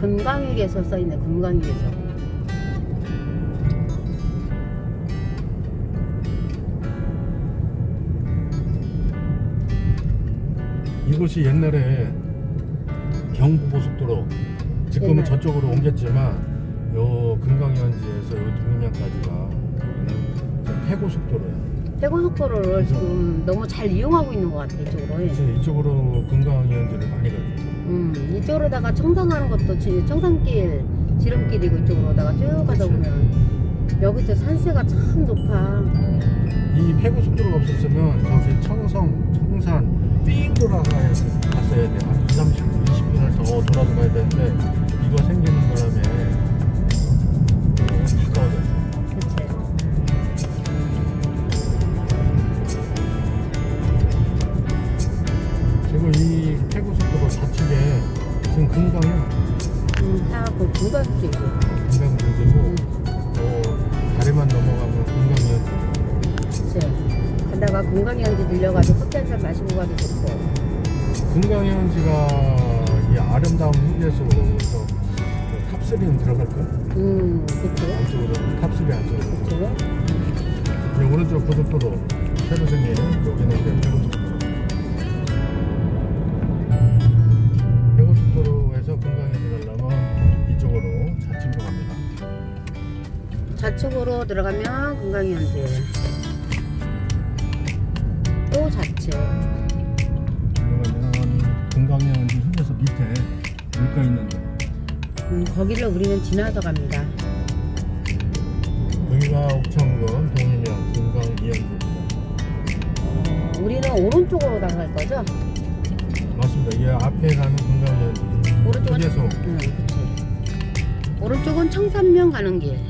금강휴게소 써있네 금강휴게소 이곳이 옛날에 경부고속도로 지금은 옛날에. 저쪽으로 옮겼지만 요 금강현지에서 요 동림역까지가 여기는 이제 폐고속도로야. 해고속도로를 지금 너무 잘 이용하고 있는 것 같아 이쪽으로 그래서 이쪽으로 금강현지를 많이 가죠. 음, 이쪽으로다가 청산하는 것도 지- 청산길 지름길이고 이쪽으로다가 쭉 가다. 보면 여기도 산세가 참 높아 이 폐고속도로가 없었으면 저기 청성, 청산 삥 돌아서 갔어야 돼. 한 2, 30분, 20분을 더 돌아서 가야 되는데 이거 생기는 바람에 그리고 이 폐고속도로 좌측에 지금 금강이야. 음, 하고 금강길이고 금강들이고 어, 다리만 넘어가면 금강이야. 그치 가다가 금강현지 들려가지고 커피 한 잔 마시고 가도 좋고 금강현지가 이 아름다운 휴게소에서 탑3는 들어갈까? 음 그치 안쪽으로 탑3 안쪽으로. 그치 이 오른쪽 고속도로 새로 생긴 여기는 이제 좌측으로 들어가면 금강현지 또 좌측 그러면 금강현지 휴게소 밑에 물가 있는데 음, 거기를 우리는 지나서 갑니다 여기가 옥천군 동인영 금강. 어, 우리는 오른쪽으로 나갈 거죠? 맞습니다. 이 앞에 가는 금강현지 오른쪽은 휴게소 응, 그치. 오른쪽은 청산면 가는 길.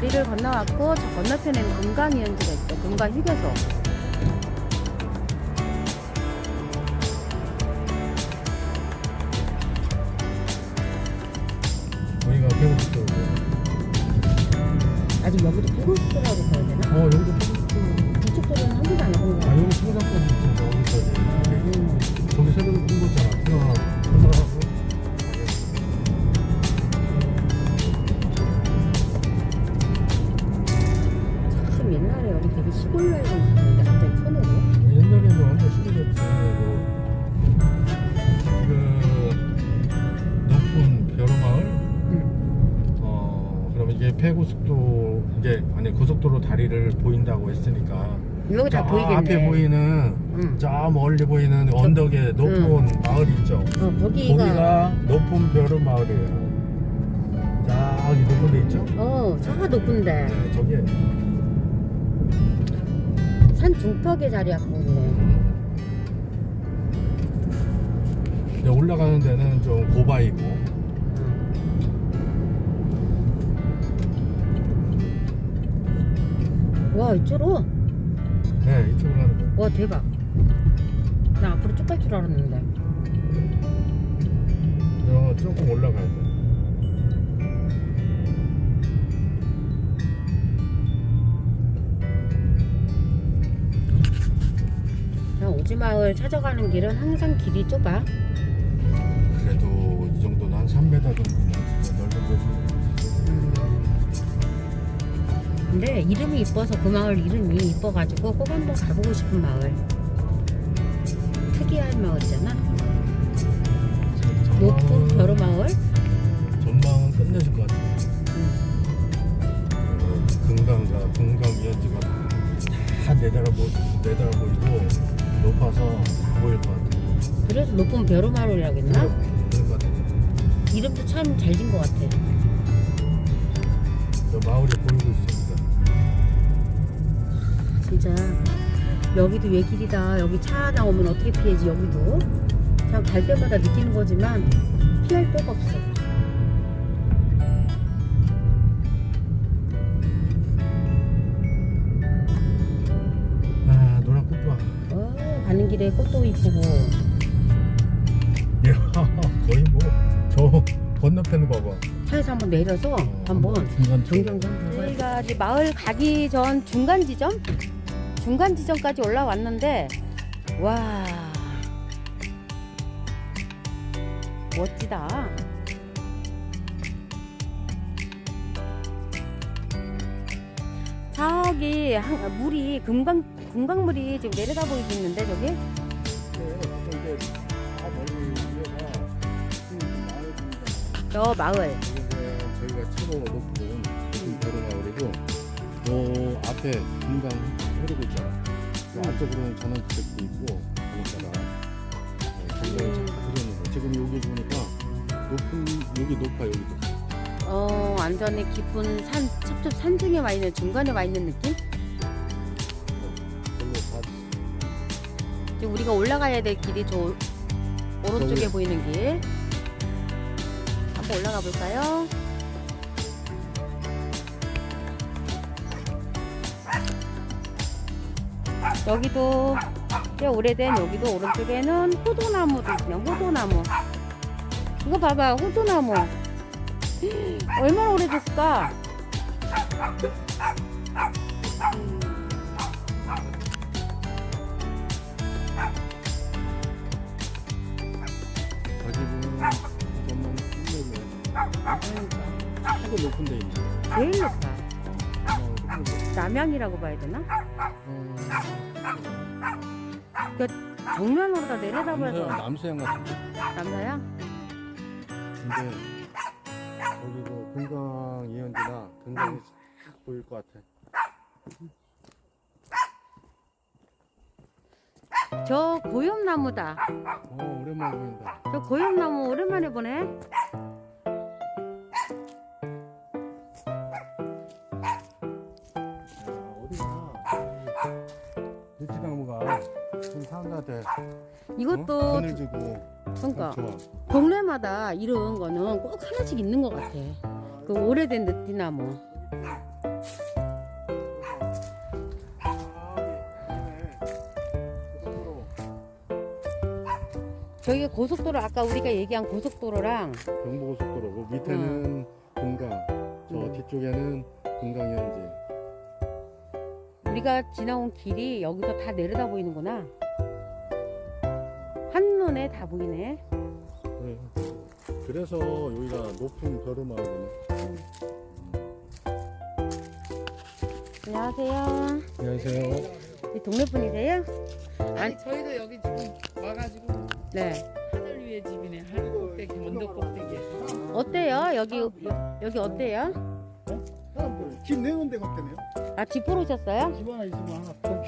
다리를 건너왔고 저 건너편에는 금강이현지가 있어. 금강 휴게소. 여기가 배고속도로고 아직 여기도 일고속도로라고 봐야 되나? 어 여기도 배고속도로 이쪽 도로는 한 번도 안 해본 거아 같아. 여기 청산까지 있습니다 여기까지 음. 저기 새로 폐고속도 이제 아니 고속도로 다리를 보인다고 했으니까 여기 다 저 보이겠네. 앞에 보이는 응. 저 멀리 보이는 언덕에 높은 마을이 있죠 어, 거기가. 거기가 높은 벼루마을이에요 저기 높은 데 있죠 어, 저가 높은데. 네 저게 산 중턱에 자리 갖고 있네. 이제 올라가는 데는 좀 고바이고 와 이쪽으로? 네 이쪽으로 가는 거예요. 와 대박. 나 앞으로 쭉 갈 줄 알았는데. 어, 조금 올라가야 돼. 자 오지마을 찾아가는 길은 항상 길이 좁아. 그래도 이 정도는 한 3m 정도 근데 이름이 이뻐서 그 마을 이름이 이뻐가지고 꼭 한번 가보고 싶은 마을. 특이한 마을이잖아. 높은 벼루 마을? 전망은 끝내줄 것 같아 음. 어, 금강과 금강 이현지가 다 내달아보, 내달아보이고 높아서 다 보일 것 같아 그래서 높은 벼루 마을이라고 했나? 그런 것 같아 이름도 참잘진것 같아. 저 마을이 보이고 있어 진짜 여기도 외길이다. 여기 차 나오면 어떻게 피해지 여기도. 참갈 때마다 느끼는 거지만 피할 데가 없어. 아 노란 꽃봐 어, 가는 길에 꽃도 이쁘고. 이야 거의 뭐 저 건너편 봐봐 차에서 한번 내려서 한번 중간 정경 좀 저희가 이제 마을 가기 전 중간 지점 중간 지점까지 올라왔는데 와. 멋지다. 저기 한- 물이 금강 금강물이 지금 내려다 보이고 있는데 저기? 저 마을. 저희가 최고 높은 도로 마을이고 요 앞에 금강 흐르고 있잖아 그 안쪽으로는 전원주택도 있고 그러니까 금강이 잘 흐르는 거 지금 여기 보니까 높은 여기 높아 여기도 어 완전히 깊은 산 첩첩 산중에 와 있는 중간에 와 있는 느낌? 별로 다 지금 우리가 올라가야 될 길이 저 오른쪽에 저기. 보이는 길. 한번 올라가 볼까요? 여기도 꽤 오래된 여기도 오른쪽에는 호도나무도 있네요. 호도나무. 이거 봐봐, 호도나무. 얼마나 오래됐을까? 저 집은 정말 높은 데 있네 제일 높아. 남양이라고 봐야 되나? 어, 정면으로 다 내려다 남서양, 같은데 남자야? 근데 거기 그 금강 이현지나 금강이 싹 보일 것 같아. 저 고염나무다. 어 오랜만에 보인다. 저 고염나무 오랜만에 보네. 좀 사람들한테 이것도 어? 돈을 주고 그러니까 좋아. 동네마다 이런 거는 꼭 하나씩 있는 것 같아. 그 오래된 느티나무. 저기 고속도로 아까 우리가 얘기한 고속도로랑 경부고속도로 그 밑에는 금강, 저 음. 뒤쪽에는 금강 이현지. 우리가 지나온 길이 여기서 다 내려다 보이는구나. 한눈에 다 보이네. 그래. 그래서 여기가 높은 벼르마을이네. 안녕하세요. 안녕하세요. 이 동네 분이세요? 아니 저희도 여기 지금 와가지고 네. 하늘 위에 집이네 하늘 꼭대기 언덕 꼭대기에 어때요? 여기 여기 어때요? 집 내놓은 데가 없다네요. 아 집 보러 오셨어요? 집 하나 있으면 하나 더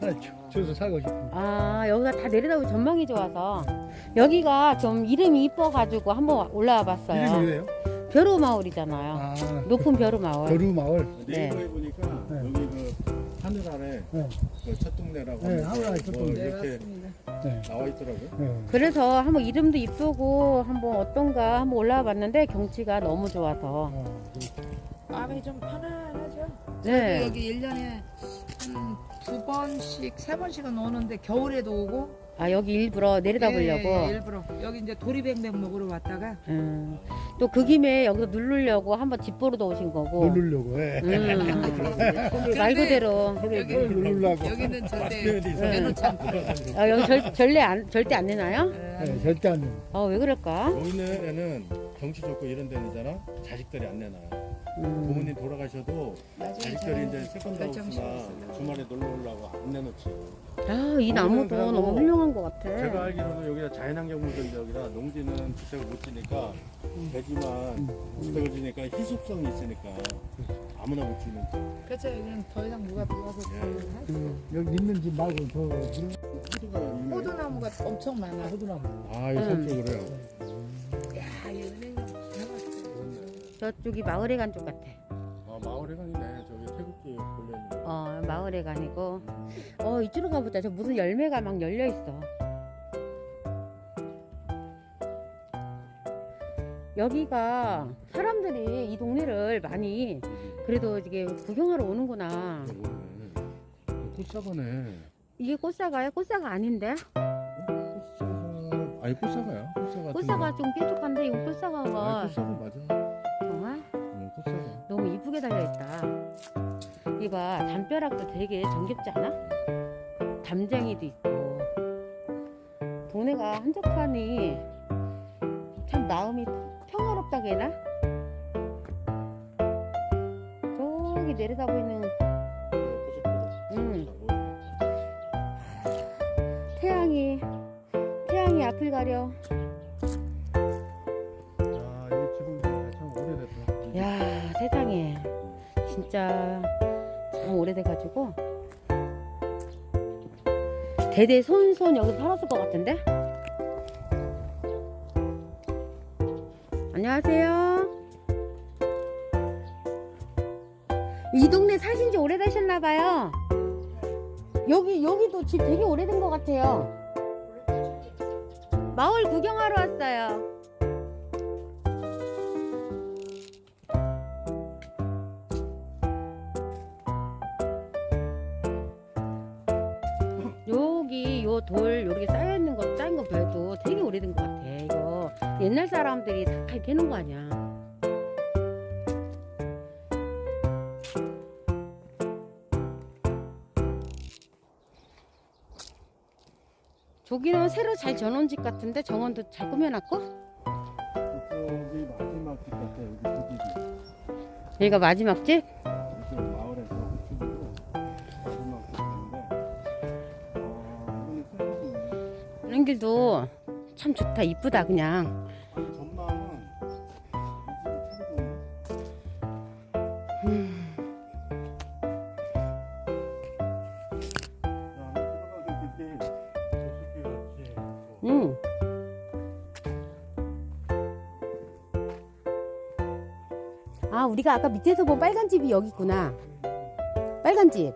하나 줘- 줘서 살고 싶은. 아 여기가 다 내려다보면 전망이 좋아서 여기가 좀 이름이 이뻐가지고 한번 올라와 이름이 봤어요. 왜요? 벼루 마을이잖아요. 아, 높은 벼루 마을. 거루 마을. 네. 네이버에 보니까 네. 여기 그 하늘 아래 네. 그 첫동네라고 네, 하늘 아래 뭐 첫동네. 네 이렇게 맞습니다 네. 나와 있더라고요. 네. 그래서 한번 이름도 이쁘고 한번 어떤가 한번 올라와 봤는데 경치가 너무 좋아서. 어, 마음이 좀 편안하죠 네. 여기 1년에 한 두 번씩 세 번씩은 오는데 겨울에도 오고 아 여기 일부러 내려다 예, 보려고. 예, 일부러 여기 이제 도리뱅뱅 먹으러 왔다가 음. 또 그 김에 여기서 누르려고 한번 집 보러도 오신 거고. 누르려고. 예. 음. 말 그대로. 여기 누르려고. 여기는 절대 네. 내놓지 않고 아, 여기 절, 절대 안 절대 안 내나요? 예. 네, 절대 안 돼. 어왜 그럴까? 여기는 경치 좋고 이런 데는잖아. 자식들이 안 내놔요. 음. 부모님 돌아가셔도 자식들이 이제 세컨드하우스나 주말에 놀러 오려고 안 내놓지. 아, 이 나무도 그러고 너무 훌륭한 것 같아. 제가 알기로는 여기가 자연환경물인데 여기다 농지는 주택을 못 지니까 되지만 주택을 지니까 희소성이 있으니까 아무나 못 지는 그렇죠 여기는 더 이상 누가 들어와서 예. 그, 여기 있는 집 말고 저 호두가. 호두나무가 엄청 많아 호두나무. 아, 이 성격으로요. 저쪽이 마을에 간쪽 같아. 아, 마을 마을회관이네. 저기 태극기 걸려 있는 거. 어 마을에 가니고 어 이쪽으로 가보자 저 무슨 열매가 막 열려 있어 여기가 사람들이 이 동네를 많이 그래도 이게 구경하러 오는구나 꽃사과네. 이게 꽃사과야? 꽃사과 아닌데? 꽃사과 아니 꽃사과야. 꽃사과. 꽃사과 좀 뾰족한데 이거 꽃사과가 아니 꽃사과 맞아. 이쁘게 달려있다 이봐 담벼락도 되게 정겹지 않아? 담쟁이도 있고 동네가 한적하니 참 마음이 평화롭다고 해나? 저기 내려다 보이는 음. 태양이 태양이 앞을 가려 진짜 참 오래돼가지고. 대대 손손 여기 살았을 것 같은데? 안녕하세요. 이 동네 사신 지 오래되셨나 봐요. 여기 여기도 집 되게 오래된 것 같아요. 마을 구경하러 왔어요 옛날 사람들이 다 해놓은 거 아니야. 저기는 새로 잘 전원 집 같은데 정원도 잘 꾸며놨고 이쪽이 마지막 집 같아. 여기 두 집이. 여기가 마지막 집? 이쪽 마을에서 우측으로 마지막 집인데. 아 이거는 슬퍼지네. 이런 길도 참 좋다 이쁘다 그냥 우리가 아까 밑에서 본 빨간 집이 여기 있구나. 빨간 집.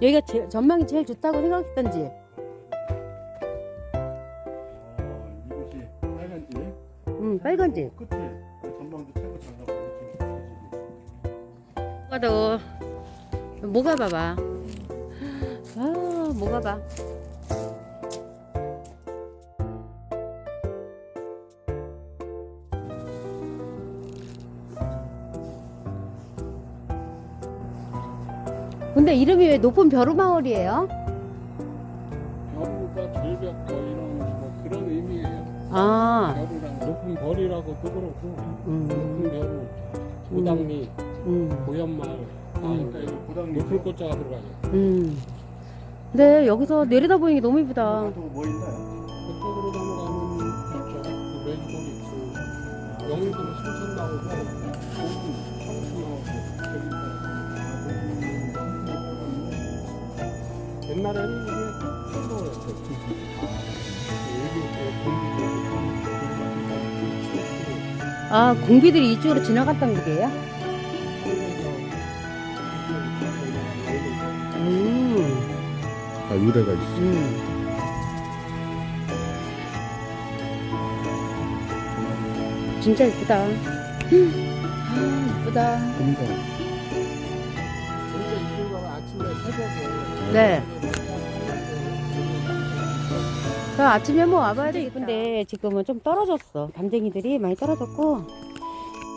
여기가 제, 전망이 제일 좋다고 생각했던 집. 어, 이곳이 빨간 집. 음, 빨간 집. 끝에 그 전망도 최고 잘 나고 지금 가도 뭐가 봐봐. 아 뭐가 봐 근데 이름이 왜 높은 벼루 마을이에요? 벼루가 절벽 뭐 이런 뭐 그런 의미예요. 아, 벼루랑 높은 벌이라고도 그렇고 음, 높은 벼루, 고당리, 음, 고연마을 아 그러니까 이거 고당리 높을 꽃자가 들어가요. 음. 근데 여기서 내려다 보니까 너무 이쁘다. 뭐 있나요? 그쪽으로 넘어가면 있죠. 그 왼쪽이 있고 영일도는 순천 나오고 옛날에는 이게 아, 공비들이 이쪽으로 지나갔던 길이에요? 음, 아 유래가 있어. 음. 진짜 이쁘다. 아, 이쁘다. 그러니까 네. 그 아침에 한번 와봐야 되겠는데 지금은 좀 떨어졌어. 담쟁이들이 많이 떨어졌고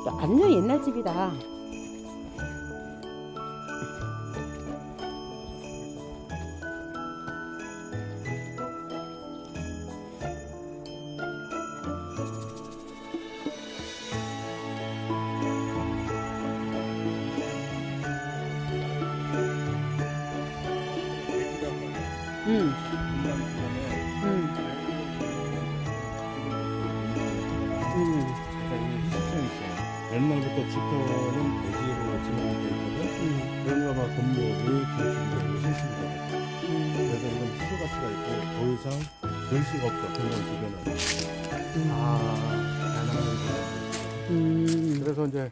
완전 옛날 집이다. 수가 없어. 그냥 집에는. 음. 아, 가난한 거. 음. 그래서 이제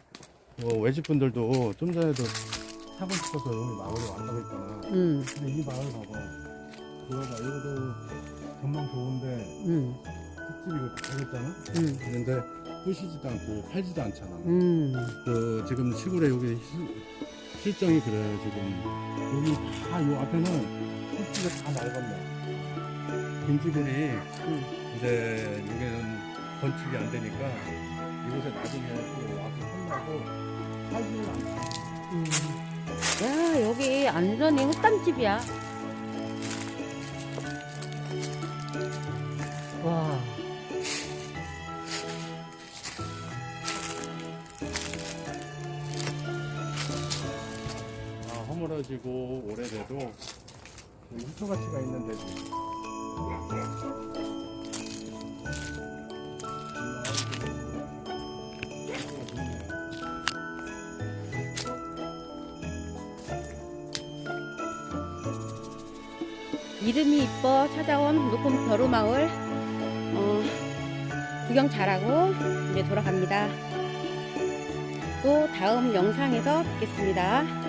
뭐 외집분들도 좀 전에도 사고 싶어서 여기 마을에 왔다고 했잖아. 응, 근데 이 마을 봐봐. 이거 봐, 이거도 전망 좋은데 응, 흙집이 이거 다 되겠잖아? 응, 그런데 부시지도 않고 팔지도 않잖아. 응. 그 지금 시골에 여기 실- 실정이 그래요 지금 여기 다요 앞에는 흙집이 다 낡았네. 빈지분이 응. 이제 여기는 건축이 안 되니까 이곳에 나중에 또 와서 산다고 살지는 않죠. 음. 야, 여기 완전히 흑담집이야. 와. 아, 허물어지고 오래돼도 그 희소 가치가 있는 데도 이름이 이뻐 찾아온 높은 벼루마을 어, 구경 잘하고 이제 돌아갑니다. 또 다음 영상에서 뵙겠습니다.